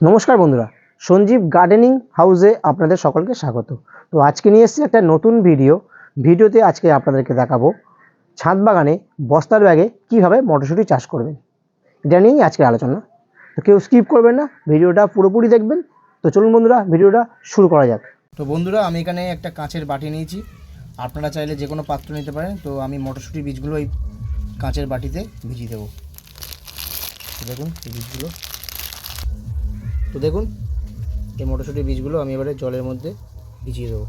নমস্কার বন্ধুরা, সঞ্জীব গার্ডেনিং হাউসে আপনাদের সকলকে স্বাগত। তো আজকে নিয়ে এসেছি একটা নতুন ভিডিও। ভিডিওতে আজকে আপনাদেরকে দেখাবো ছাদ বাগানে বস্তার ব্যাগে কীভাবে মটরশুঁটি চাষ করবেন। এটা নিয়েই আজকের আলোচনা। তো কেউ স্কিপ করবেন না, ভিডিওটা পুরোপুরি দেখবেন। তো চলুন বন্ধুরা, ভিডিওটা শুরু করা যাক। তো বন্ধুরা, আমি এখানে একটা কাঁচের বাটি নিয়েছি। আপনারা চাইলে যে কোনো পাত্র নিতে পারেন। তো আমি মটরশুঁটির বীজগুলো এই কাঁচের বাটিতে ভিজিয়ে দেবো। দেখুন, এই বীজগুলো তো দেখুন, এই মটরশুঁটির বীজগুলো আমি এবারে জলের মধ্যে ভিজিয়ে দেবো।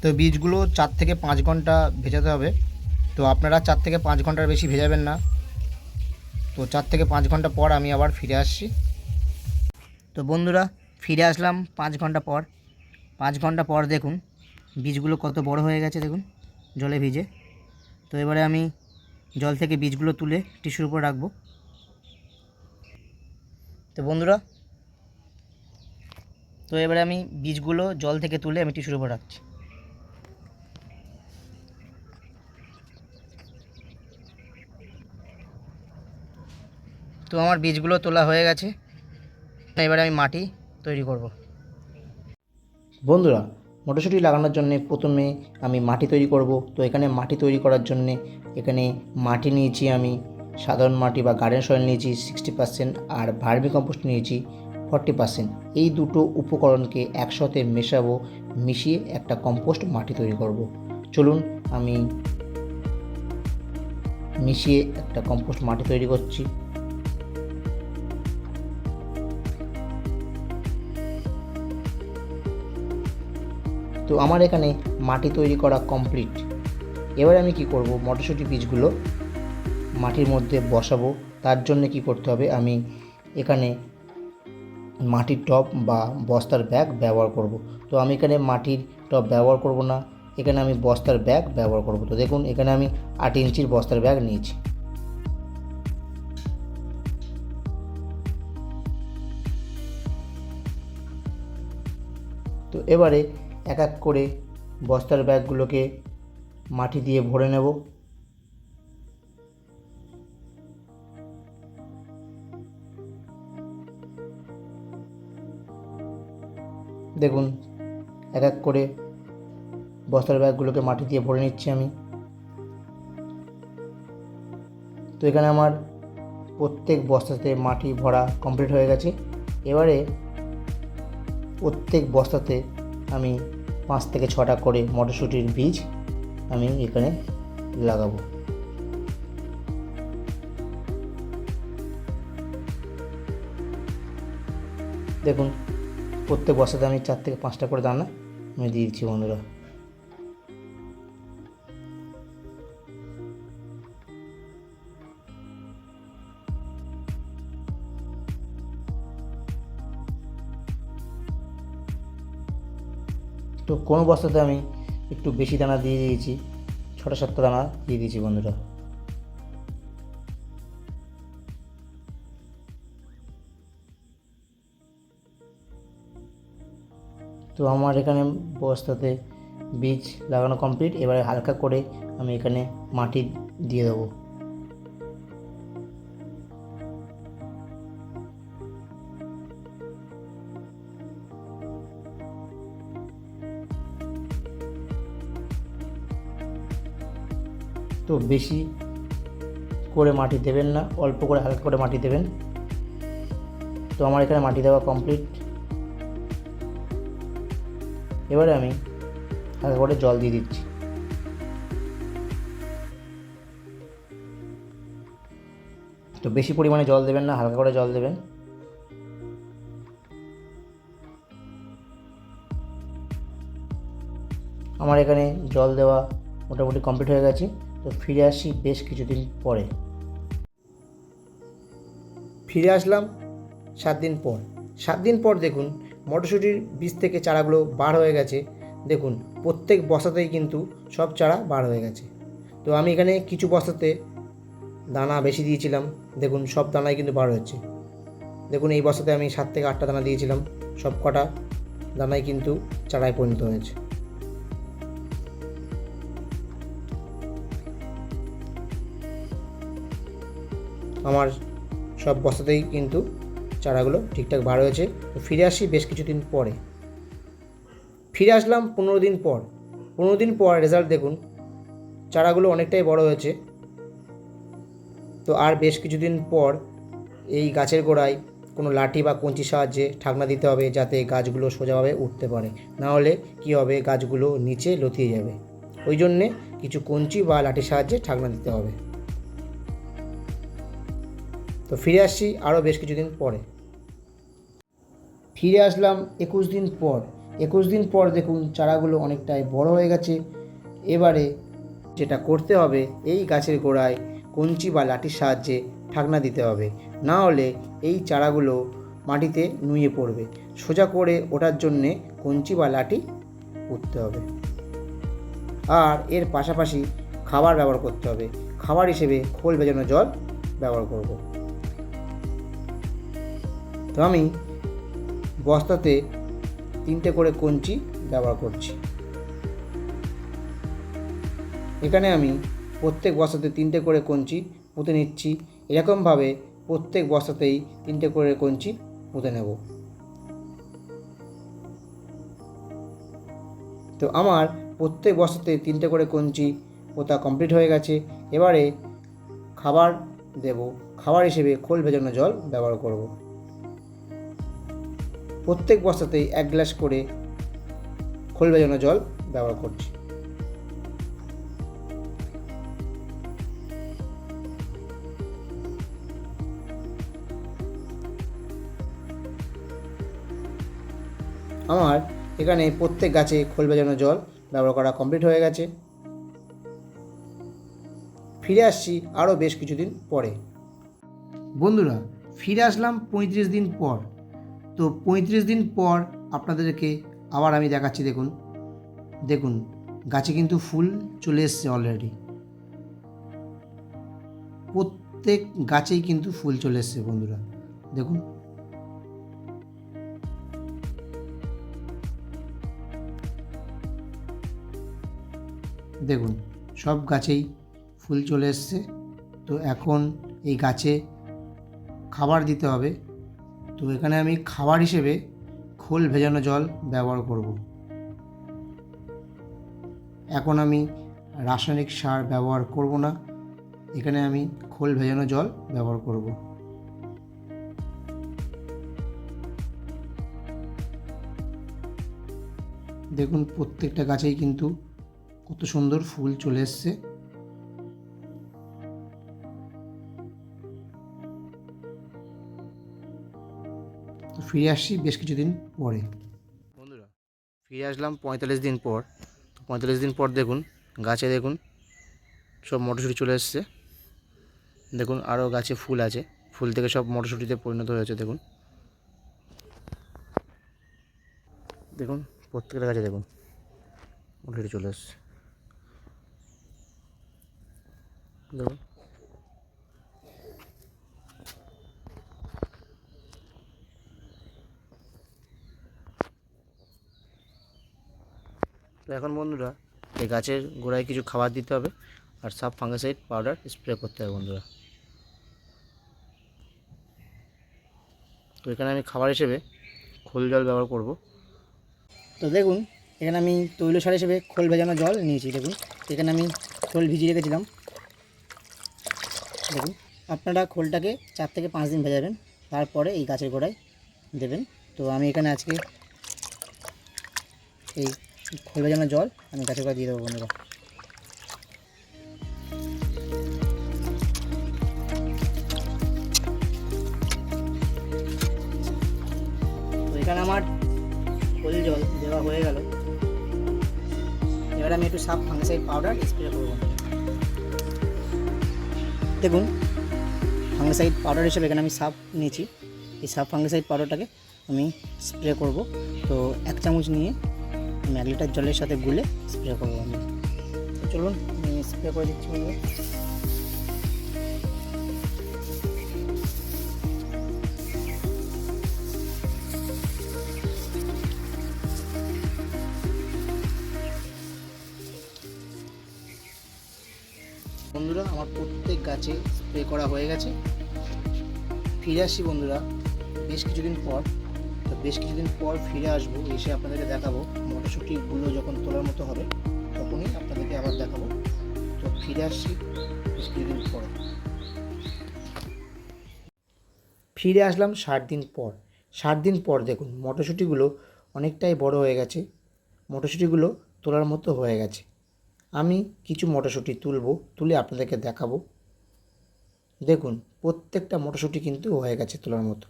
তো বীজগুলো চার থেকে পাঁচ ঘণ্টা ভেজাতে হবে। তো আপনারা চার থেকে পাঁচ ঘণ্টার বেশি ভেজাবেন না। তো চার থেকে পাঁচ ঘণ্টা পর আমি আবার ফিরে আসছি। তো বন্ধুরা, ফিরে আসলাম পাঁচ ঘণ্টা পর। পাঁচ ঘণ্টা পর দেখুন, বীজগুলো কত বড় হয়ে গেছে দেখুন, জলে ভিজে। তো এবারে আমি জল থেকে বীজগুলো তুলে টিস্যুর উপর রাখব। তো বন্ধুরা, তো এবারে আমি বীজগুলো জল থেকে তুলে আমি টিস্যুর উপর রাখছি। তো আমার বীজগুলো তোলা হয়ে গেছে। এবারে আমি মাটি তৈরি করব। বন্ধুরা মটরশুঁটি লাগানোর জন্য প্রথমে আমি মাটি তৈরি করব। তো এখানে মাটি তৈরি করার জন্য এখানে মাটি নিয়েছি আমি, সাধারণ মাটি বা গার্ডেন সয়েল নিয়েছি সিক্সটি পার্সেন্ট আর ভার্মি কম্পোস্ট নিয়েছি ফর্টি পার্সেন্ট এই দুটো উপকরণকে একসাথে মেশাবো, মিশিয়ে একটা কম্পোস্ট মাটি তৈরি করব। চলুন আমি মিশিয়ে একটা কম্পোস্ট মাটি তৈরি করছি। তো আমার এখানে মাটি তৈরি করা কমপ্লিট এবার আমি কি করব? মটরশুঁটি বীজগুলো মাটির মধ্যে বসাবো। তার জন্য কি করতে হবে? আমি এখানে মাটির টব বা বস্তার ব্যাগ ব্যবহার করব। তো আমি এখানে মাটির টব ব্যবহার করব না। এখানে আমি বস্তার ব্যাগ ব্যবহার করব। তো দেখুন, এখানে আমি আট ইঞ্চির বস্তার ব্যাগ নিয়েছি। তো এবারে এক এক করে বস্তার ব্যাগগুলোকে মাটি দিয়ে ভরে নেব। দেখুন, এক এক করে বস্তার ব্যাগগুলোকে মাটি দিয়ে ভরে নিচ্ছি আমি। তো এখানে আমার প্রত্যেক বস্তাতে মাটি ভরা কমপ্লিট হয়ে গেছে। এবারে প্রত্যেক বস্তাতে আমি পাঁচ থেকে ছটা করে মটরশুঁটির বীজ আমি এখানে লাগাবো। দেখুন, প্রত্যেক বস্তাতে আমি চার থেকে পাঁচটা করে দানা আমি দিয়ে দিচ্ছি বন্ধুরা। তো কোনো বস্তাতে আমি একটু বেশি দানা দিয়ে দিয়েছি। ছটা সাতটা দানা দিয়ে দিয়েছি বন্ধুরা। তো আমার এখানে বস্তাতে বীজ লাগানো কমপ্লিট। এবারে হালকা করে আমি এখানে মাটি দিয়ে দেবো। তো বেশি করে মাটি দেবেন না, অল্প করে হালকা করে মাটি দেবেন। তো আমার এখানে মাটি দেওয়া কমপ্লিট এবারে আমি হালকা করে জল দিয়ে দিচ্ছি। তো বেশি পরিমাণে জল দেবেন না, হালকা করে জল দেবেন। আমার এখানে জল দেওয়া মোটামুটি কমপ্লিট হয়ে গেছে। তো ফিরে আসি বেশ কিছুদিন পরে। ফিরে আসলাম সাত দিন পর। সাত দিন পর দেখুন, মটরশুঁটির বীজ থেকে চারাগুলো বার হয়ে গেছে। দেখুন, প্রত্যেক বস্তাতেই কিন্তু সব চারা বার হয়ে গেছে। তো আমি এখানে কিছু বস্তাতে দানা বেশি দিয়েছিলাম। দেখুন, সব দানাই কিন্তু বার হচ্ছে দেখুন, এই বস্তাতে আমি সাত থেকে আটটা দানা দিয়েছিলাম। সব কটা দানাই কিন্তু চারায় পরিণত হয়েছে। আমার সব বস্তাতেই কিন্তু চারাগুলো ঠিকঠাক বার হয়েছে। তো ফিরে আসি বেশ কিছুদিন পরে। ফিরে আসলাম পনেরো দিন পর। পনেরো দিন পর রেজাল্ট দেখুন, চারাগুলো অনেকটাই বড় হয়েছে। তো আর বেশ কিছুদিন পর এই গাছের গোড়ায় কোনো লাঠি বা কঞ্চির সাহায্যে ঠাকনা দিতে হবে যাতে গাছগুলো সোজাভাবে উঠতে পারে। না হলে কী হবে, গাছগুলো নিচে লতিয়ে যাবে। ওই জন্যে কিছু কঞ্চি বা লাঠির সাহায্যে ঠাকনা দিতে হবে। তো ফিরে আসছি আরও বেশ কিছুদিন পরে। ফিরে আসলাম একুশ দিন পর। একুশ দিন পর দেখুন চারাগুলো অনেকটাই বড় হয়ে গেছে। এবারে যেটা করতে হবে, এই গাছের গোড়ায় কঞ্চি বা লাঠির সাহায্যে ঠাকনা দিতে হবে। না হলে এই চারাগুলো মাটিতে নুয়ে পড়বে। সোজা করে ওঠার জন্যে কঞ্চি বা লাঠি পুঁততে হবে। আর এর পাশাপাশি খাবার ব্যবহার করতে হবে। খাবার হিসেবে খোল ভেজানো জল ব্যবহার করব। তো আমি বস্তাতে তিনটে করে কঞ্চি ব্যবহার করছি। এখানে আমি প্রত্যেক বস্তাতে তিনটে করে কঞ্চি পুঁতে নিচ্ছি। এরকমভাবে প্রত্যেক বস্তাতেই তিনটে করে কঞ্চি পুঁতে নেব। তো আমার প্রত্যেক বস্তাতে তিনটে করে কঞ্চি পোতা কমপ্লিট হয়ে গেছে। এবারে খাবার দেব। খাবার হিসেবে খোল ভেজানো জল ব্যবহার করব। প্রত্যেক বস্তাতেই এক গ্লাস করে খোল ভেজানো জল ব্যবহার করছি। আমার এখানে প্রত্যেক গাছে খোল ভেজানো জল ব্যবহার করা কমপ্লিট হয়ে গেছে। ফিরে আসছি আরও বেশ কিছুদিন পরে। বন্ধুরা, ফিরে আসলাম পঁয়ত্রিশ দিন পর। তো পঁয়ত্রিশ দিন পর আপনাদেরকে আবার আমি দেখাচ্ছি, দেখুন। দেখুন, গাছে কিন্তু ফুল চলে এসছে অলরেডি প্রত্যেক গাছেই কিন্তু ফুল চলে এসছে বন্ধুরা, দেখুন। দেখুন, সব গাছেই ফুল চলে এসছে। তো এখন এই গাছে খাবার দিতে হবে। তো এখানে আমি খাবার হিসেবে খোল ভেজানো জল ব্যবহার করব। এখন আমি রাসায়নিক সার ব্যবহার করব না। এখানে আমি খোল ভেজানো জল ব্যবহার করব। দেখুন, প্রত্যেকটা গাছেই কিন্তু কত সুন্দর ফুল চলে এসছে। ফিরে আসছি বেশ কিছুদিন পরে। বন্ধুরা, ফিরে আসলাম পঁয়তাল্লিশ দিন পর। পঁয়তাল্লিশ দিন পর দেখুন, গাছে দেখুন, সব মটরশুঁটি চলে এসছে। দেখুন আরও গাছে ফুল আছে, ফুল থেকে সব মটরশুঁটিতে পরিণত হয়েছে, দেখুন। দেখুন, প্রত্যেকটা গাছে দেখুন, মটরশুঁটি চলে এসছে। দেখুন তো এখন বন্ধুরা, এই গাছের গোড়ায় কিছু খাবার দিতে হবে আর সাব ফাঙ্গাসাইড পাউডার স্প্রে করতে হবে বন্ধুরা। তো এখানে আমি খাবার হিসেবে খোল জল ব্যবহার করব। তো দেখুন, এখানে আমি তৈল সার হিসেবে খোল ভেজানো জল নিয়েছি, দেখুন। এখানে আমি খোল ভিজিয়ে রেখেছিলাম। দেখুন, আপনারা খোলটাকে চার থেকে পাঁচ দিন ভেজাবেন, তারপরে এই গাছের গোড়ায় দেবেন। তো আমি এখানে আজকে এই খোল ভেজানো জল, আমি গাছের গোড়ায় দিয়ে দেবো বন্ধুরা। এখানে আমার খোল জল দেওয়া হয়ে গেল। এবার আমি একটু সাফ ফাঙ্গাসাইড পাউডার স্প্রে করব দেখুন, ফাঙ্গাসাইড পাউডার হিসেবে এখানে আমি সাপ নিয়েছি। এই সাপ ফাঙ্গাসাইড পাউডারটাকে আমি স্প্রে করব। তো এক চামচ নিয়ে এক লিটার জলের সাথে গুলে স্প্রে করব আমি। চলুন, আমি স্প্রে করে দিচ্ছি বন্ধুরা, আমার প্রত্যেক গাছে স্প্রে করা হয়ে গেছে। ফিরে আসি বন্ধুরা, বেশ কিছুদিন পর। তো বেশ কিছুদিন পর ফিরে আসব, এসে আপনাদেরকে দেখাবো। মটরশুঁটিগুলো যখন তোলার মতো হবে, তখনই আপনাদেরকে আবার দেখাবো। তো ফিরে আসছি কিছুদিন পর। ফিরে আসলাম ষাট দিন পর। ষাট দিন পর দেখুন, মটরশুঁটিগুলো অনেকটাই বড় হয়ে গেছে। মটরশুঁটিগুলো তোলার মতো হয়ে গেছে। আমি কিছু মটরশুঁটি তুলবো, তুলে আপনাদেরকে দেখাবো। দেখুন, প্রত্যেকটা মটরশুঁটি কিন্তু হয়ে গেছে তোলার মতো।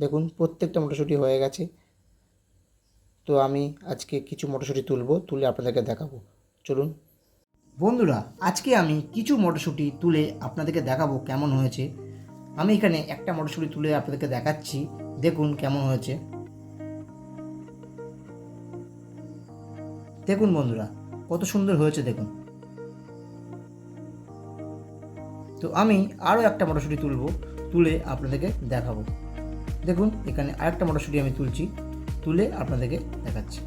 দেখুন, প্রত্যেকটা মটরশুঁটি হয়ে গেছে। তো আমি আজকে কিছু মটরশুঁটি তুলব, তুলে আপনাদেরকে দেখাবো। চলুন। বন্ধুরা, আজকে আমি কিছু মটরশুঁটি তুলে আপনাদেরকে দেখাবো কেমন হয়েছে। আমি এখানে একটা মটরশুঁটি তুলে আপনাদেরকে দেখাচ্ছি, দেখুন কেমন হয়েছে। দেখুন বন্ধুরা, কত সুন্দর হয়েছে, দেখুন। তো আমি আরও একটা মটরশুঁটি তুলব, তুলে আপনাদেরকে দেখাবো। দেখুন, এখানে আরেকটা মটরশুঁটি আমি তুলছি। তুলে আপনাদেরকে দেখাচ্ছি।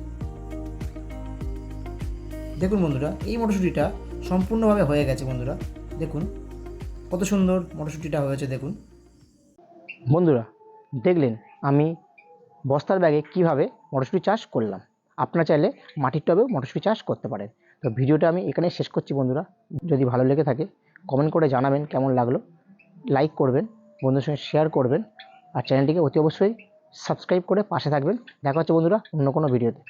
দেখুন বন্ধুরা, এই মটরশুঁটিটা সম্পূর্ণভাবে হয়ে গেছে বন্ধুরা। দেখুন, কত সুন্দর মটরশুঁটিটা হয়েছে, দেখুন। বন্ধুরা, দেখলেন আমি বস্তার ব্যাগে কীভাবে মটরশুঁটি চাষ করলাম। আপনারা চাইলে মাটির টবেও মটরশুঁটি চাষ করতে পারেন। তো ভিডিওটা আমি এখানে শেষ করছি বন্ধুরা। যদি ভালো লেগে থাকে কমেন্ট করে জানাবেন কেমন লাগল। লাইক করবেন, বন্ধুদের সঙ্গে শেয়ার করবেন। আর চ্যানেলটিকে অতি অবশ্যই সাবস্ক্রাইব করে পাশে থাকবেন। দেখা হচ্ছে বন্ধুরা অন্য কোনো ভিডিওতে।